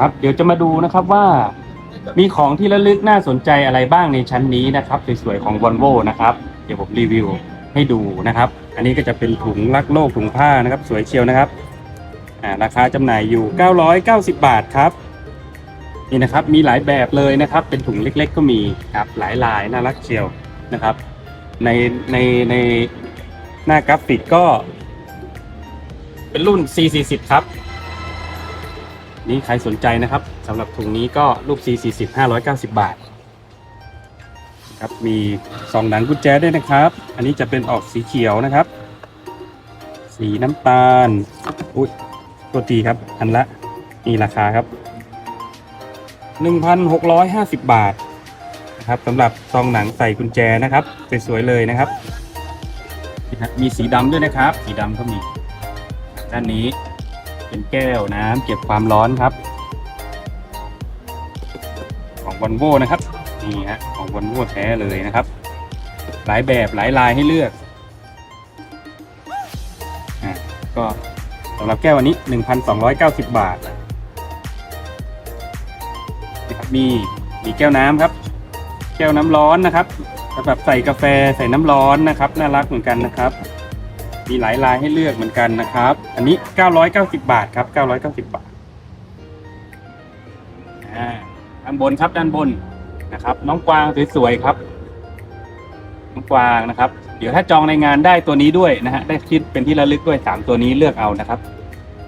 ครับ เดี๋ยวจะมาดูนะครับว่า มีของที่ระลึกน่าสนใจอะไรบ้างในชั้นนี้นะครับสวยๆของ v o l v o นะครับ เดี๋ยวผมรีวิวให้ดูนะครับ อันนี้ก็จะเป็นถุงรักโลกถุงผ้านะครับ สวยเชียวนะครับอ่าราคาจำหน่ายอยู่ 990 บาทครับนี่นะครับมีหลายแบบเลยนะครับ เป็นถุงเล็ก ๆ ก็มีครับหลายลายน่ารักเชียวนะครับ ในในในหน้ากราฟิกก็ เป็นรุ่น C40 ครับ นี่ใครสนใจนะครับสำหรับถุงนี้ก็ลูก C40 590 บาทครับมีซองหนังกุญแจด้วยนะครับ อันนี้จะเป็นออกสีเขียวนะครับ สีน้ำตาลอุ้ยตัวทีครับ อันละนี่ราคาครับ 1,650 บาทนะครับสำหรับซองหนังใส่กุญแจนะครับสวยๆเลยนะครับนี่ครับมีสีดำด้วยนะครับ สีดำก็มีด้านนี้ เป็นแก้วน้ำเก็บความร้อนครับ ของวอลโวนะครับนี่ฮะของวอลโวแท้เลยนะครับ หลายแบบหลายลายให้เลือกอะก็สำหรับแก้ววันนี้ 1,290 บาทนะครับมีมีแก้วน้ำครับ แก้วน้ำร้อนนะครับสำหรับใส่กาแฟใส่น้ำร้อนนะครับ น่ารักเหมือนกันนะครับ มีหลายลายให้เลือกเหมือนกันนะครับ อันนี้ 990 บาทครับ 990 บาทอ่าด้านบนครับด้านบนนะครับ น้องกวางสวยๆครับ น้องกวางนะครับ เดี๋ยวถ้าจองในงานได้ตัวนี้ด้วยนะฮะได้คิดเป็นที่ระลึกด้วย 3 ตัวนี้เลือกเอานะครับ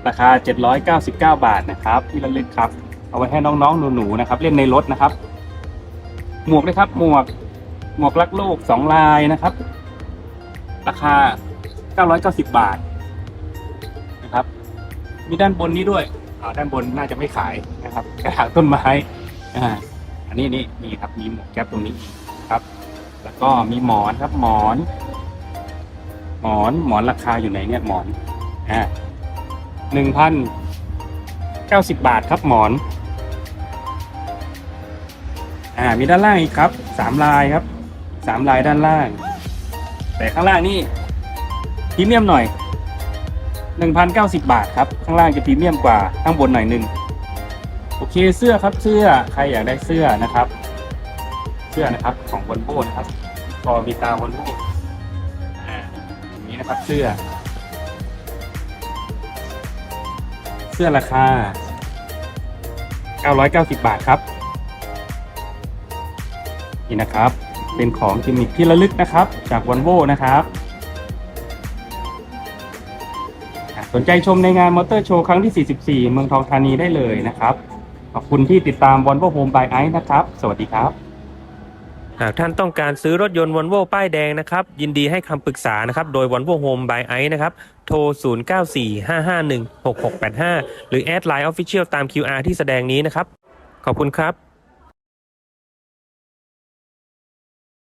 ราคา 799 บาทนะครับ ที่ระลึกครับ เอาไว้ให้น้องๆหนูๆนะครับ เล่นในรถนะครับ หมวกเลยครับหมวกหมวกรักโลกสองลายนะครับ ราคา 990 บาทนะครับ มีด้านบนนี้ด้วยอ่าด้านบนน่าจะไม่ขายนะครับ กระถางต้นไม้อ่าอันนี้นี่นี่ครับมีหมวกแก๊ปตรงนี้ครับ แล้วก็มีหมอนครับหมอน หมอนหมอนราคาอยู่ไหนเนี่ยหมอนอ่าหนึ่งพันเก้าสิบบาทครับหมอนอ่ามีด้านล่างอีกครับสามลายครับสามลายด้านล่าง แต่ข้างล่างนี่ พรีเมียมหน่อย 1,090 บาทครับ ข้างล่างจะพรีเมียมกว่าข้างบนหน่อยนึงโอเคเสื้อครับเสื้อใครอยากได้เสื้อนะครับ เสื้อนะครับของวอลโบนะครับกอมีตาวอลโบอ่าอย่างนี้นะครับเสื้อ เสื้อราคา 990 บาทครับ นี่นะครับเป็นของกิมมิคที่ระลึกนะครับ จากวอลโวนะครับ สนใจชมในงานมอเตอร์โชว์ครั้งที่ 44 เมืองทองธานีได้เลยนะครับ ขอบคุณที่ติดตาม v o l v o Home by Ice นะครับ สวัสดีครับ หากท่านต้องการซื้อรถยนต์วอลโว่ป้ายแดงนะครับ ยินดีให้คำปรึกษานะครับ โดย v o l v o Home by i นะครับ โทร 0945516685 หรือแอดไลน์ Official ตาม QR ที่แสดงนี้นะครับ ขอบคุณครับ